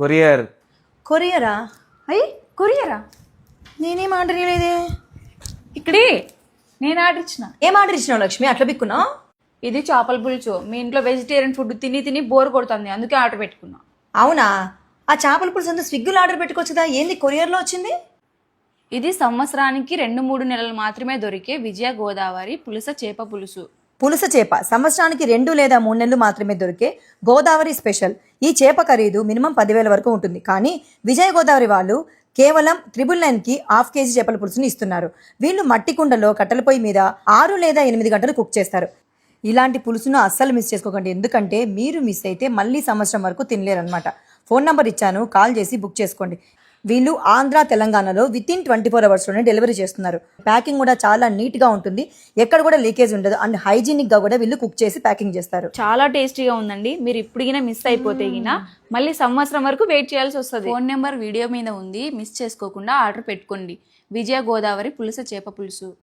Courier. కొరియరా? అయ్యి కొరియరా? నేనేం order చేయలేదే ఇక్కడే నేను ఆర్డర్ ఇచ్చిన. ఏం ఆర్డర్ ఇచ్చినావు లక్ష్మి? అట్లా బిక్కున్నావు? ఇది చేపల పులుసు. మీ ఇంట్లో వెజిటేరియన్ ఫుడ్ తిని తిని బోర్ కొడుతుంది. అందుకే ఆర్డర్ పెట్టుకున్నా. అవునా? ఆ చేపల పులుసు అంతా స్విగ్గీలో ఆర్డర్ పెట్టుకోవచ్చుదా ఏంది కొరియర్లో వచ్చింది? ఇది సంవత్సరానికి రెండు మూడు నెలలు మాత్రమే దొరికే విజయ గోదావరి పులుస చేప పులుసు. పులస చేప. సంవత్సరానికి రెండు లేదా మూడు నెలలు మాత్రమే దొరికే గోదావరి స్పెషల్. ఈ చేప ఖరీదు మినిమం పదివేల వరకు ఉంటుంది. కానీ విజయ గోదావరి వాళ్ళు కేవలం త్రిబుల్ నైన్కి హాఫ్ కేజీ చేపల పులుసుని ఇస్తున్నారు. వీళ్ళు మట్టి కుండలో కట్టెల పొయ్యి మీద ఆరు లేదా ఎనిమిది గంటలు కుక్ చేస్తారు. ఇలాంటి పులుసును అస్సలు మిస్ చేసుకోకండి. ఎందుకంటే మీరు మిస్ అయితే మళ్ళీ సంవత్సరం వరకు తినలేరనమాట ఫోన్ నంబర్ ఇచ్చాను. కాల్ చేసి బుక్ చేసుకోండి. వీళ్ళు ఆంధ్ర తెలంగాణలో విత్ ఇన్ ట్వంటీ ఫోర్ అవర్స్లోనే డెలివరీ చేస్తున్నారు. ప్యాకింగ్ కూడా చాలా నీట్గా ఉంటుంది. ఎక్కడ కూడా లీకేజ్ ఉండదు. అండ్ హైజీనిక్గా కూడా వీళ్ళు కుక్ చేసి ప్యాకింగ్ చేస్తారు. చాలా టేస్టీగా ఉందండి. మీరు ఇప్పుడు గిన మిస్ అయిపోతే గిన మళ్ళీ సంవత్సరం వరకు వెయిట్ చేయాల్సి వస్తుంది. ఫోన్ నెంబర్ వీడియో మీద ఉంది. మిస్ చేసుకోకుండా ఆర్డర్ పెట్టుకోండి. విజయ గోదావరి పులుస చేప పులుసు.